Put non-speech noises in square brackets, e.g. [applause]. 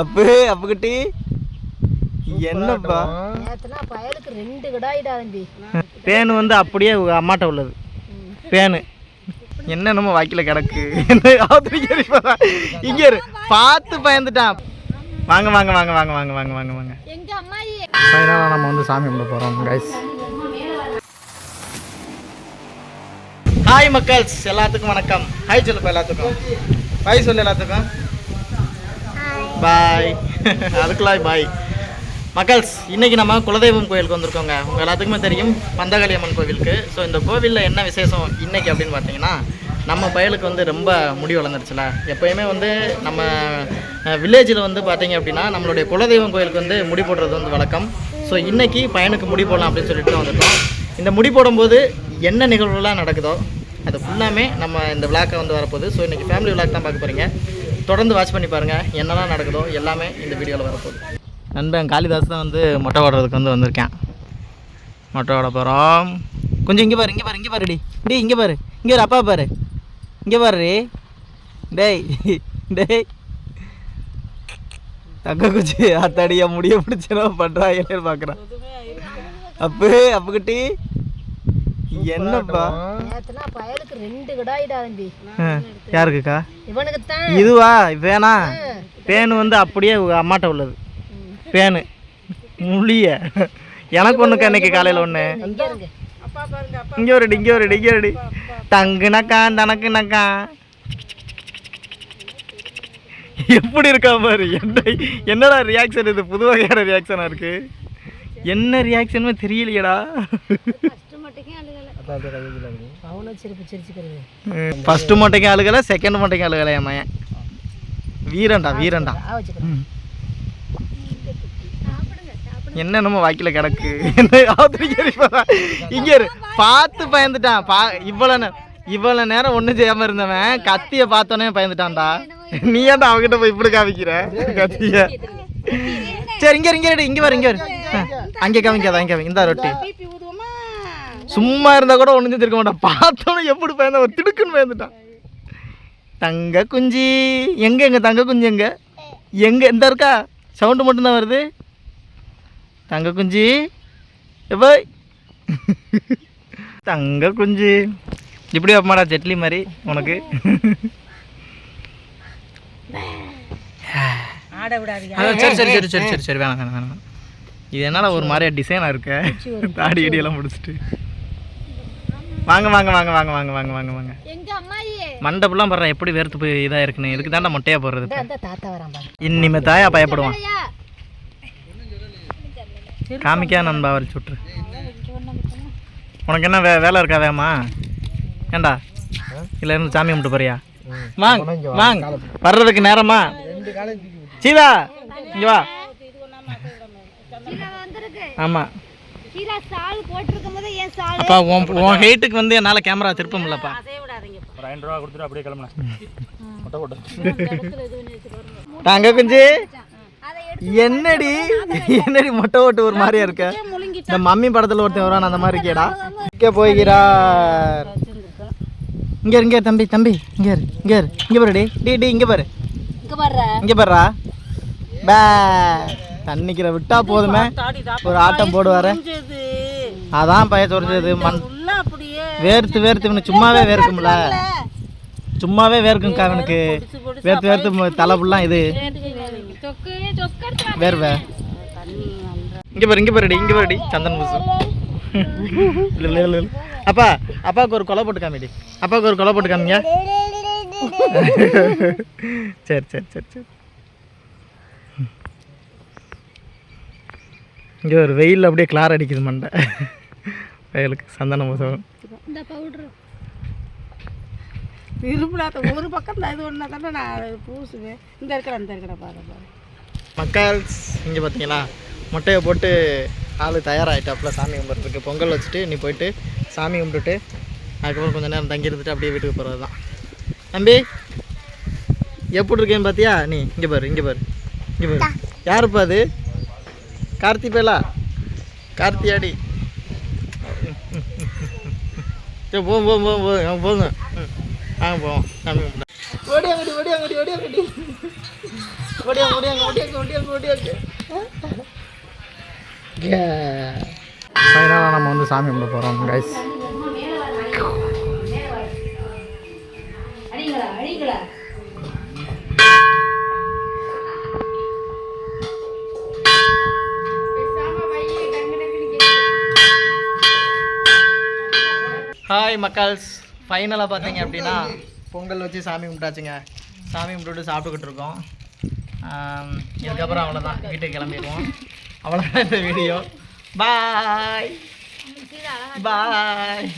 அப்பு அப்புக்கிட்டி என்னப்பா? பயலுக்கு ரெண்டு கிடாயிடா தம்பி. பேனு வந்து அப்படியே அம்மாட்ட உள்ளது. பேனு. என்ன நம்ம வாக்கில கிடக்கு? இங்க இரு. பார்த்து பயந்துட்டான். வாங்க வாங்க வாங்க வாங்க வாங்க வாங்க வாங்க வாங்க. ஃபைனலாக நம்ம வந்து சாமி கும்பிட போகிறோம் கைஸ் ஹாய் மக்கள்ஸ் எல்லாத்துக்கும் வணக்கம். ஹாய் சொல்லுப்பா எல்லாத்துக்கும். பாய் சொல்லு எல்லாத்துக்கும். பாய் [laughs] அதுக்குலாம் பாய் மக்கள்ஸ் இன்றைக்கி நம்ம குலதெய்வம் கோயிலுக்கு வந்திருக்கோங்க. உங்கள் எல்லாத்துக்குமே தெரியும் பந்தகாளி அம்மன் கோவிலுக்கு. ஸோ இந்த கோவிலில் என்ன விசேஷம் இன்றைக்கி அப்படின்னு பார்த்தீங்கன்னா நம்ம பயலுக்கு வந்து ரொம்ப முடி வளர்ந்துருச்சுல. எப்போயுமே வந்து நம்ம வில்லேஜில் வந்து பார்த்தீங்க அப்படின்னா நம்மளுடைய குலதெய்வம் கோயிலுக்கு வந்து முடி போடுறது வந்து வழக்கம். ஸோ இன்றைக்கி பையனுக்கு முடி போடலாம் அப்படின்னு சொல்லிட்டு தான் வந்திருக்கோம் இந்த முடி போடும்போது என்ன நிகழ்வுலாம் நடக்குதோ அது ஃபுல்லாமே நம்ம இந்த விளாக்கை வந்து வரப்போகுது. ஸோ இன்றைக்கி ஃபேமிலி விளாக் தான் பார்க்க போகிறீங்க தொடர்ந்து வாட்ச் பண்ணி பாருங்கள் என்னெல்லாம் நடக்குதோ எல்லாமே இந்த வீடியோவில் வரப்போகுது. நண்பன் காளிதாஸ் தான் வந்து மொட்டை ஓடுறதுக்கு வந்து வந்திருக்கேன். மொட்டை ஓட போகிறோம் கொஞ்சம் இங்கே பாரு இங்கே பாரு இங்கே பாருடி. டேய் இங்கே பாரு. இங்கே பாரு அப்பா பாரு. இங்கே பாரு டேய் டேய். தக்க குச்சி அத்தாடியா முடிய பிடிச்சனோ பண்ணுறா என்ன பார்க்குறான் அப்பு அப்புக்கிட்டி. என்னப்பா? நேற்றுனா பயலுக்கு ரெண்டு கிடாயிடா தம்பி. ஆ, யாருக்குக்கா? இவனுக்கு தான் இதுவா வேணா பேனு வந்து அப்படியே அம்மாட்ட உள்ளது. பேனு. முழிய எனக்கு ஒன்றுக்கா இன்னைக்கு காலையில் ஒன்று இங்க ஒரு இங்கே ஒரு இங்கே ஒரு தங்குனக்கா தனக்குனக்கா. எப்படி இருக்கா பாரு? என்ன என்னடா ரியாக்ஷன் இது? புது வகையான ரியாக்ஷனாக இருக்கு? என்ன ரியாக்ஷனுமே தெரியலையடா. அவனும் சிரிப்பு சிரிச்சுக்கிறது. ஃபஸ்ட்டு மட்டைக்கும் அழுகலை செகண்ட் மட்டைக்கும் அழுகலை என் மயன் வீரன்டா வீரன்டா. ம். என்ன நம்ம வாக்கில கிடக்கு. என்ன ஆத்திரிக்க அடிப்பதா? இங்க இரு. பார்த்து பயந்துட்டான். பா இவ்வளவு நே- இவ்வளவு நேரம் ஒண்ணும் செய்யாம இருந்தவன் கத்திய பார்த்தோன்னே பயந்துட்டான்டா. நீ ஏன்டா அவகிட்ட போய் இப்படி காமிக்கிற? கத்திய. சரி இங்க இரு, இங்க இரு, இங்க வர இங்க வரு. அங்கே காமிக்காத அங்கே காமி. இந்த ரொட்டி. சும்மா இருந்தா கூட ஒண்ணு செஞ்சிருக்க மாட்டான். பார்த்தோன்னே எப்படி பயந்த ஒரு திடுக்குன்னு பயந்துட்டான். தங்க குஞ்சு. எங்க எங்க? தங்க குஞ்சு எங்க? எங்க? இந்த இருக்கா? சவுண்டு மட்டும்தான் வருது. தங்க குஞ்சு. எப்பாய் தங்க குஞ்சு. இப்படி வைப்பமாடா ஜெட்லி மாதிரி உனக்கு. சரி சரி சரி சரி சரி சரி வேணாம் வேணாம் வேணாம் இது என்னடா ஒரு மாதிரியா டிசைனாக இருக்க? தாடி இடியெல்லாம் முடிச்சுட்டு. வாங்க வாங்க வாங்க வாங்க வாங்க வாங்க வாங்க வாங்க. எங்க அம்மாயி? மண்டபம்லாம் பாடுறேன் எப்படி வேர்த்து போய் இதாக இருக்குன்னு. இதுக்கு தாண்டா மொட்டையாக போடுறது இந்த அந்த தாத்தா வரான் பாரு. இனிமே தாயா பயப்படுவான். காமிக்கா நண்பா வரி சுற்று. உனக்கு என்ன வே வேலை இருக்கா வேமா ஏண்டா? இல்லை இருந்து சாமி கும்பிட்டு போறியா? வாங்க வாங்க. வர்றதுக்கு நேரமா? சீதா இங்க வா. ஆமாம் அப்பா உன் உன் ஹைட்டுக்கு வந்து என்னால் கேமரா திருப்ப முடியலப்பா. ஒரு ஐநூறு ரூபா கொடுத்துட்டு அப்படியே கிளம்புனேன். முட்டை போட்டு. தங்க குஞ்சு. என்னடி? என்னடி மொட்டை ஓட்டு ஒரு மாதிரியா இருக்க? இந்த மம்மி படத்துல ஒருத்தன் வரான் அந்த மாதிரி இருக்கேடா. இங்க போகிறார் இங்க இரு, இங்க இரு, தம்பி தம்பி. இங்க இரு, இங்க இரு. இங்க பாரு டி டி டி இங்க பாரு. இங்க பாரு இங்க பாருடா. பே. தண்ணிக்கிற விட்டா போதுமே. ஒரு ஆட்டம் போடுவாரு. அதான் பய சொல்றது. மண் வேர்த்து வேர்த்து இவனுக்கு சும்மாவே வேர்க்கும்ல சும்மாவே வேர்க்கும்க்கா அவனுக்கு வேர்த்து வேர்த்து தலை ஃபுல்லாக இது. வேர்வை. இங்க பாரு இங்க பாருடி இங்க பாருடி. சந்தன் பூசு. அப்பா அப்பாவுக்கு ஒரு கொலை போட்டு காமிடி. அப்பாவுக்கு ஒரு கொலை போட்டு காமிங்க. சரி சரி சரி சரி. இங்கே ஒரு வெயில் அப்படியே கிளார் அடிக்குது மண்டை. வயலுக்கு சந்தன பூசம் இந்த பவுடர் இருப்புலாத்த ஒரு பக்கத்தில் இது ஒன்றா தானே நான் பூசுவேன். இந்த இருக்கிற அந்த இருக்கிற பாரு பாரு. மக்கள்ஸ் இங்கே பார்த்தீங்களா முட்டையை போட்டு ஆள் தயாராகிட்டாப்புல சாமி கும்பிட்றதுக்கு. பொங்கல் வச்சுட்டு நீ போயிட்டு சாமி கும்பிட்டுட்டு அதுக்கப்புறம் கொஞ்சம் நேரம் தங்கி இருந்துட்டு அப்படியே வீட்டுக்கு போகிறது தான் தம்பி எப்படி இருக்கேன்னு பார்த்தியா நீ இங்கே பாரு இங்கே பாரு இங்கே பாரு. யாருப்பா அது? கார்த்தி பேலா? கார்த்தியாடி. சரி போங்க போங்க போங்க போங்க போங்க ம். வாங்க போவோம் சாமி கும்பிட்டேன் ஓடியாங்கடி ஓடியாங்கடி ஓடியாங்கடி ஓடியாங்க ஓடியாங்க ஓடியாங்க ஓடியாங்க ஓடியாங்க ஃபைனலாக நம்ம வந்து சாமி கும்பிட போகிறோம் கைஸ் ஹாய் மக்கள்ஸ். ஃபைனலாக பார்த்தீங்க அப்படின்னா பொங்கல் வச்சு சாமி கும்பிட்டாச்சுங்க. சாமி கும்பிட்டுட்டு சாப்பிட்டுக்கிட்டு இருக்கோம். இதுக்கப்புறம் அவ்வளோதான் வீட்டுக்கு கிளம்பிடுவோம். அவ்வளோதான் இந்த வீடியோ பாய் பாய்